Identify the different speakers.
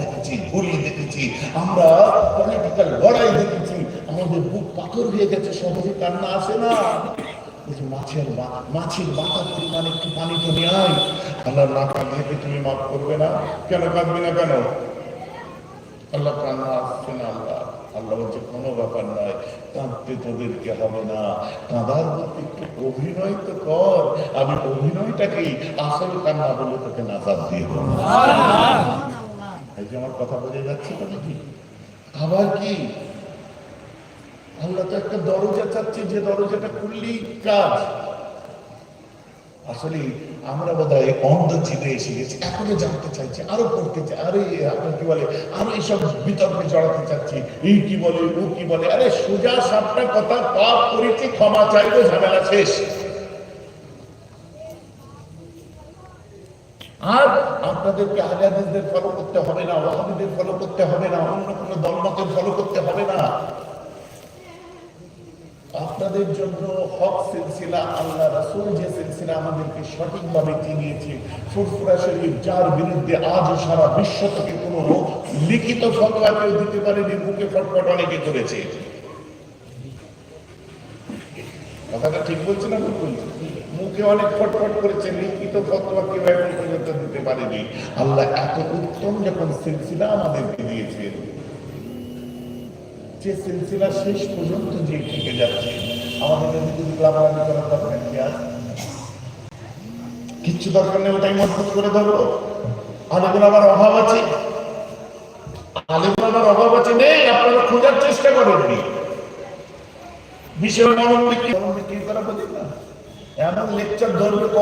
Speaker 1: দেখেছি দেখেছি, আমরা পলিটিক্যাল লড়াই দেখেছি, আমাদের বুক পাথর হয়ে গেছে, সহজে কান্না আসে না। মাছের মাছের পরিমাণ একটু পানি তো নেয় আল্লাহ না কাঁদলে তুমি মাফ করবে না। কেন না কেন? আল্লাহ কান্না আসছে না আল্লাহ। আল্লাহ বলছে, কোনো ব্যাপার নয়, কাঁদতে তোদেরকে হবে না। কাঁদার একটু অভিনয় তো কর। আমি অভিনয়টাকেই আসল কান্না বলে তোকে নাজাদ দিয়ে দেবো। আমার কথা বোঝা যাচ্ছে তো নাকি? আবার কি? আল্লাহ তো একটা দরজা চাচ্ছে, যে দরজাটা খুললেই কাজ। আসলে আমরা বোধ হয় অন্ধ চিনে এসে গেছি, এখনও জানতে চাইছি, আরও পড়তে চাই, আরে আপনার কি বলে, আরও এইসব বিতর্কে জড়াতে চাচ্ছি এই কি বলে, ও কি বলে, আরে সোজা সাপটা কথা পাপ করেছি, ক্ষমা চাইব, ঝামেলা শেষ। আর আপনাদেরকে আজাদিদের ফলো করতে হবে না ওয়াহাবিদের ফলো করতে হবে না, অন্য কোনো দলমতের ফলো করতে হবে না। আপনাদের জন্য হক সিলসিলা, আল্লাহ রাসূল যে সিলসিলা আমাদেরকে সঠিকভাবে চিনিয়েছে ফুরফুরা শরীফ, যার বিরুদ্ধে আজও সারা বিশ্ব থেকে কোনো লিখিত ফতোয়া কেউ দিতে পারেনি, বুকে ফটফট অনেকে করেছে কথাটা ঠিক বলছি না মুখে অনেক ফটফট করেছে লিখিত ফতোয়া কেউ পর্যন্ত দিতে পারেনি। আল্লাহ এত উত্তম যখন সিলসিলা আমাদেরকে দিয়েছেন, যে সিলসিলা শেষ পর্যন্ত যে থেকে যাচ্ছে, আমাদের যদি লাভালাভি করার দরকার কি কিচ্ছু দরকার নেই, ওটাই মজবুত করে ধরো আবার অভাব আছে? আবার অভাব আছে? নেই, আপনারা খোঁজার চেষ্টা করেননি। বিষয় মরণ করা না এমন লেকচার ধরবে